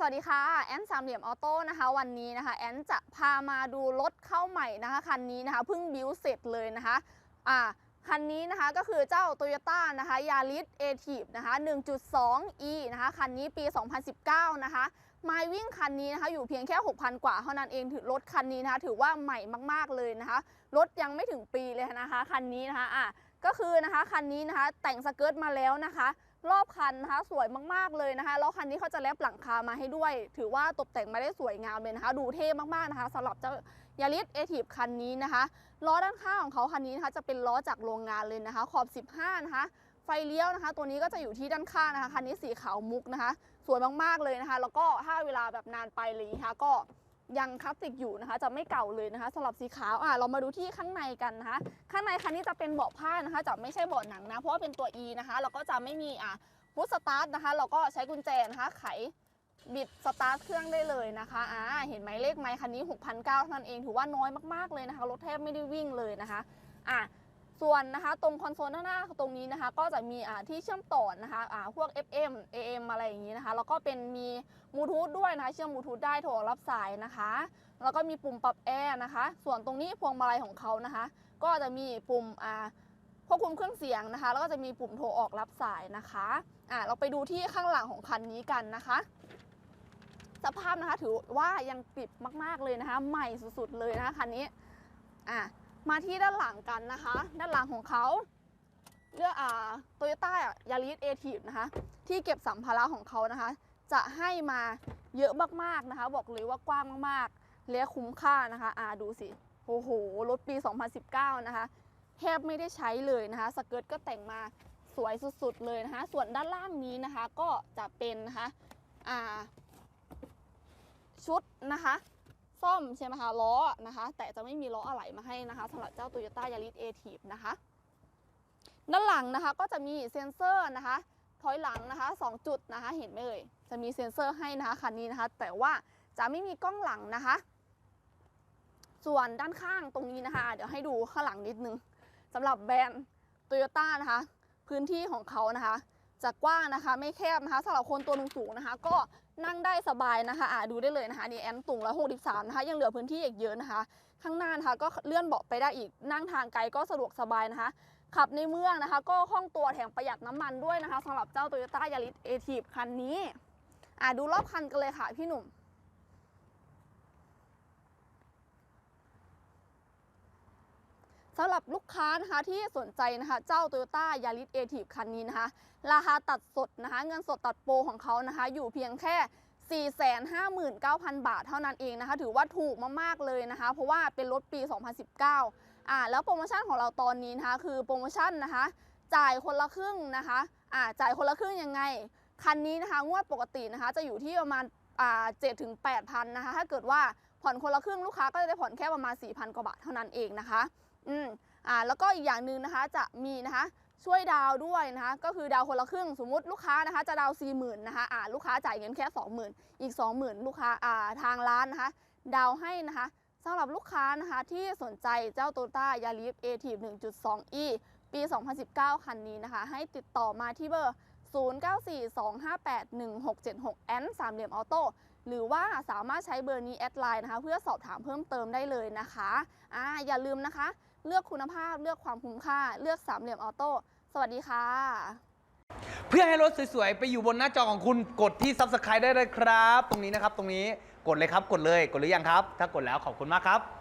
สวัสดีค่ะ แอนสามเหลี่ยมออโต้นะคะ วันนี้นะคะ แอนจะพามาดูรถเข้าใหม่นะคะ คันนี้นะคะเพิ่งบิวเสร็จเลยนะคะอ่าคันนี้นะคะก็คือเจ้า Toyota นะคะ Yaris a t i v นะคะ 1.2e นะคะ คันนี้ปี 2019 นะคะไมล์วิ่งคันนี้นะคะอยู่เพียงแค่ 6,000 กว่าเท่านั้นเองถือรถคันนี้นะคะ ถือว่าใหม่มากๆเลยนะคะ รถยังไม่ถึงปีเลยนะคะ คันนี้นะคะอะก็คือนะคะคันนี้นะคะแต่งสเกิร์ตมาแล้วนะคะ รอบคันนะคะสวยมากๆเลยนะคะแล้วคันนี้เขาจะแลบหลังคามาให้ด้วย ถือว่าตกแต่งมาได้สวยงามเลยนะคะ ดูเท่มากๆนะคะสำหรับเจ้ายาริสเอทีฟคันนี้นะคะล้อด้านข้างของเขาคันนี้นะคะจะเป็นล้อจากโรงงานเลยนะคะ ขอบ 15 นะคะ ไฟเลี้ยวนะคะ ตัวนี้ก็จะอยู่ที่ด้านข้างนะคะคันนี้สีขาวมุกนะคะ สวยมากๆเลยนะคะ แล้วก็ถ้าเวลาแบบนานไปเลยนะคะก็ ยังคลาสสิกอยู่นะคะ จะไม่เก่าเลยนะคะสำหรับสีขาวอะเรามาดูที่ข้างในกันนะคะ ข้างในคันนี้จะเป็นเบาะผ้านะคะ จะไม่ใช่เบาะหนังนะ เพราะว่าเป็นตัว E นะคะแล้วก็จะไม่มีอะพุทสตาร์ทนะคะ เราก็ใช้กุญแจนะคะไขบิดสตาร์ทเครื่องได้เลยนะคะอ่าเห็นไหมเลขไมค์คันนี้6,900เท่านั้นเองถือว่าน้อยมากๆเลยนะคะรถแทบไม่ได้วิ่งเลยนะคะอะ ส่วนนะคะตรงคอนโซลด้านหน้าตรงนี้นะคะ ก็จะมีอ่าที่เชื่อมต่อนะคะอ่าพวก FM AM อะไรอย่างนี้นะคะ แล้วก็เป็นมีบลูทูธด้วยนะคะ เชื่อมบลูทูธได้โทรรับสายนะคะ แล้วก็มีปุ่มปรับแอร์นะคะ ส่วนตรงนี้พวงมาลัยของเขานะคะ ก็จะมีปุ่มอ่าควบคุมเครื่องเสียงนะคะ แล้วก็จะมีปุ่มโทรออกรับสายนะคะอะเราไปดูที่ข้างหลังของคันนี้กันนะคะ สภาพนะคะถือว่ายังปิดมาก ๆเลยนะคะ ใหม่สุดๆเลยนะคะคันนี้อะ มาที่ด้านหลังกันนะคะ ด้านหลังของเขาเลือกอ่าโตโยต้ายาริสเอทีฟนะคะ ที่เก็บสัมภาระของเขานะคะ จะให้มาเยอะมากๆนะคะ บอกเลยว่ากว้างมากๆและคุ้มค่านะคะอ่าดูสิโอ้โหรถปี 2019 นะคะแทบไม่ได้ใช้เลยนะคะ สเกิร์ตก็แต่งมาสวยสุดๆเลยนะคะ ส่วนด้านล่างนี้นะคะก็จะเป็นนะคะอ่าชุดนะคะ ซ่อมใช่ไหมคะล้อนะคะ แต่จะไม่มีล้ออะไหล่มาให้นะคะสำหรับเจ้า Toyota Yaris a t i v นะคะ ด้านหลังนะคะก็จะมีเซ็นเซอร์นะคะถอยหลังนะคะ2จุดนะคะเห็นไหมเอ่ยจะมีเซ็นเซอร์ให้นะคะคันนี้นะคะ แต่ว่าจะไม่มีกล้องหลังนะคะ ส่วนด้านข้างตรงนี้นะคะ เดี๋ยวให้ดูข้างหลังนิดนึงสำหรับแบรนด์โตโยต้านะคะ พื้นที่ของเขานะคะ จะกว้างนะคะ ไม่แคบนะคะสำหรับคนตัวสูงนะคะ ก็นั่งได้สบายนะคะอ่าดูได้เลยนะคะนี่แอนตุงละ63นะคะ ยังเหลือพื้นที่อีกเยอะนะคะ ข้างหน้านะคะก็เลื่อนเบาะไปได้อีกนั่งทางไกลก็สะดวกสบายนะคะ ขับในเมืองนะคะ ก็คล่องตัวแถมประหยัดน้ำมันด้วยนะคะสำหรับเจ้า Toyota Yaris a t i v คันนี้อ่าดูรอบคันกันเลยค่ะพี่หนุ่ม สำหรับลูกค้านะคะที่สนใจนะคะเจ้า Toyota Yaris a t i v คันนี้นะคะ ราคาตัดสดนะคะ เงินสดตัดโปรของเขานะคะ อยู่เพียงแค่ 459,000 บาทเท่านั้นเองนะคะ ถือว่าถูกมากๆเลยนะคะ เพราะว่าเป็นรถปี 2019อ่าแล้วโปรโมชั่นของเราตอนนี้นะคะ คือโปรโมชั่นนะคะ จ่ายคนละครึ่งนะคะอ่าจ่ายคนละครึ่งยังไง คันนี้นะคะงวดปกตินะคะจะอยู่ที่ประมาณอ่าเจ็ดถึงแปดพันนะคะถ้าเกิดว่าผ่อนคนละครึ่งลูกค้าก็จะได้ผ่อนแค่ประมาณ4,000กว่าบาทเท่านั้นเองนะคะ อืมอ่าแล้วก็อีกอย่างหนึ่งนะคะจะมีนะคะช่วยดาวด้วยนะคะก็คือดาวคนละครึ่งสมมุติลูกค้านะคะจะดาวสี่หมื่นนะคะอ่าลูกค้าจ่ายเงินแค่ 20,000 อีก 20,000 ลูกค้าอ่าทางร้านนะคะดาวให้นะคะสำหรับลูกค้านะคะที่สนใจเจ้า Toyota Yaris a t i v 1.2e ปี 2019 คันนี้นะคะ ให้ติดต่อมาที่เบอร์ 0942581676 แอนสามเหลี่ยมออโต้หรือว่าสามารถใช้เบอร์นี้แอดไลน์นะคะ เพื่อสอบถามเพิ่มเติมได้เลยนะคะอ่าอย่าลืมนะคะ เลือกคุณภาพเลือกความคุ้มค่า เลือกสามเหลี่ยมออโต้สวัสดีค่ะ เพื่อให้รถสวยๆ ไปอยู่บนหน้าจอของคุณกดที่ Subscribe ได้เลยครับ ตรงนี้นะครับ ตรงนี้กดเลยครับ กดเลย กดหรือยังครับ ถ้ากดแล้วขอบคุณมากครับ